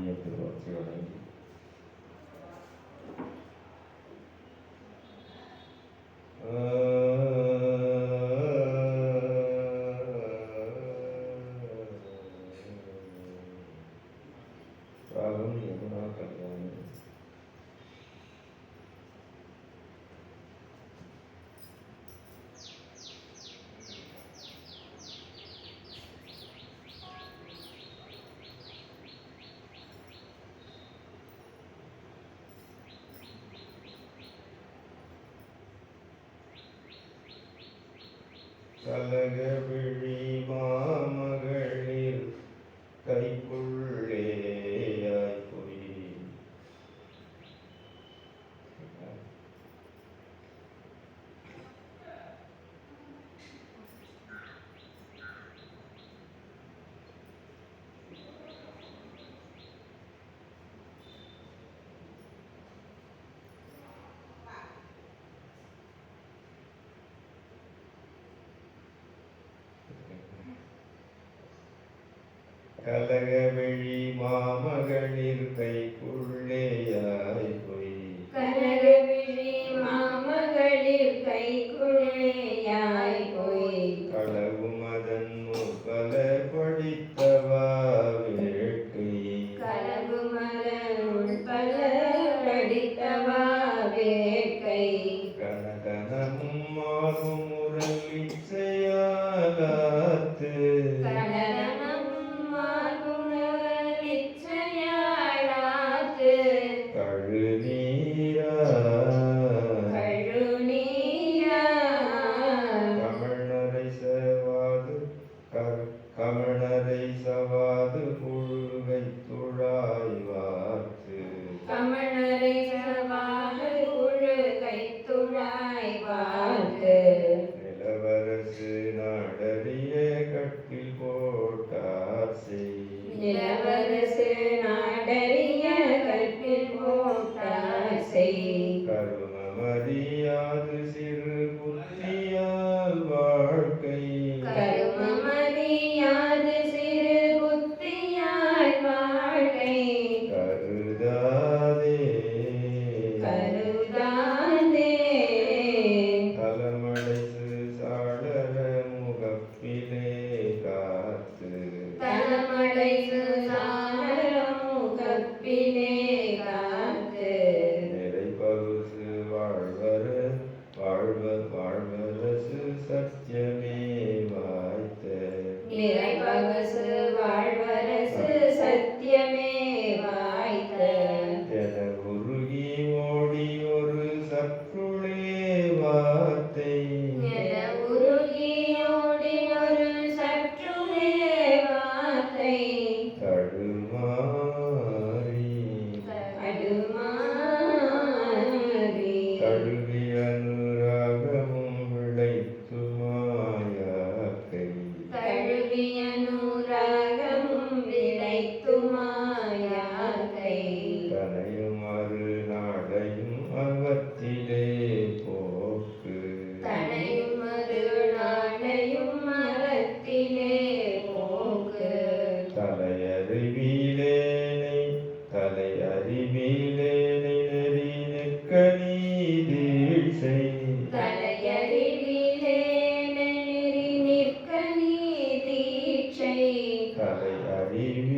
によってこの強。Salagavirima. கலகவழி மாமகளிர் கைக்குள்ளேயாய் பொய். கலகவிழி மாமகளிர் கைக்குள்ளேயாய் பொய். களவு மதன் முப்பல படித்தவா வேட்கை களவு மதன் உட்பல படித்தவா வேட்கை. கனகனமும் மாறும் கற்பினே garden 哎呀，你。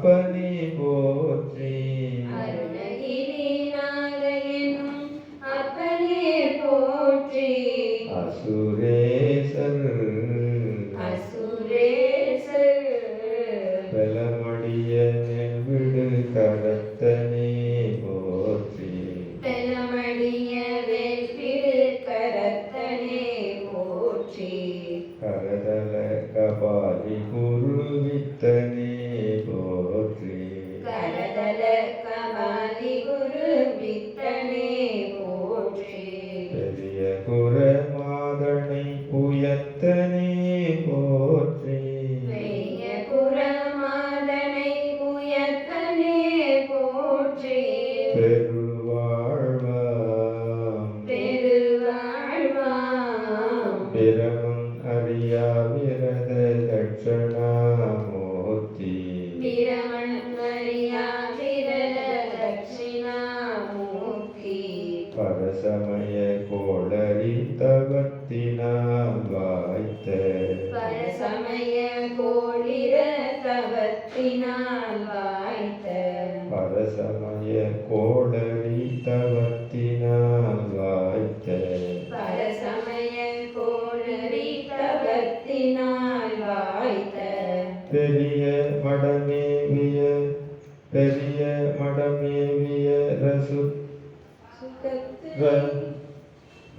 அப்பனே பரசமய கோளரி தவத்தினால் வாய்த்த. பரசமய கோளிர தவத்தினால் வாய்த்த. பரசமய கோளரி தவத்தினால் வாய்த்த. பரசமய கோளரி தவத்தினால் வாய்த்த. பெரிய மடமேவிய பெரிய மடமேவிய ரசு. ர-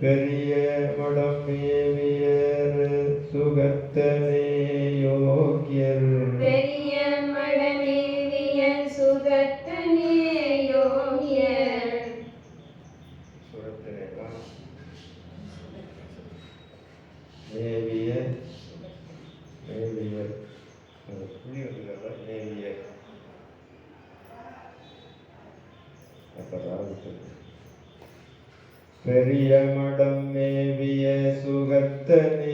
பெரிய மடமேவிய சுகத்தனே யோக்கியர். பெரிய மடமேவிய சுகத்தனே யோகியர் மேவிய மேவிய அது புரியுதுல்ல மேவிய அப்பதான் பெரிய மடம் மேவிய சுகத்தனே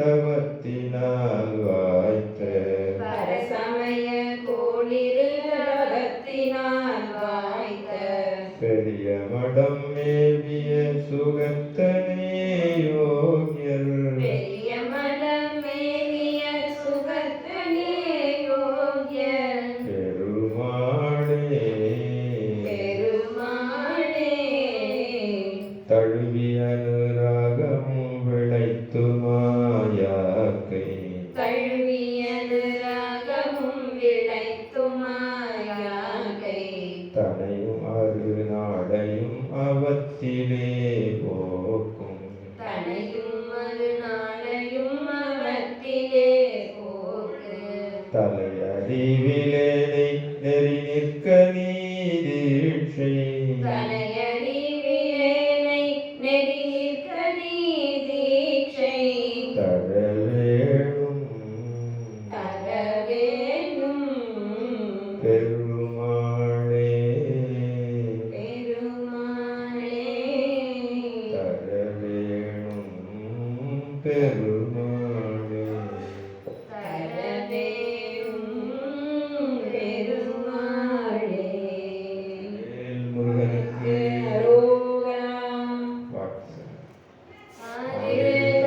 கோளரி அவத்திலே போக்கும். தனையும் மறுநாளையும் அவத்திலே போக்கு தலையறிவிலேனை நெறி நிற்க நீதீட்சை தலையறிவிலேனை 对。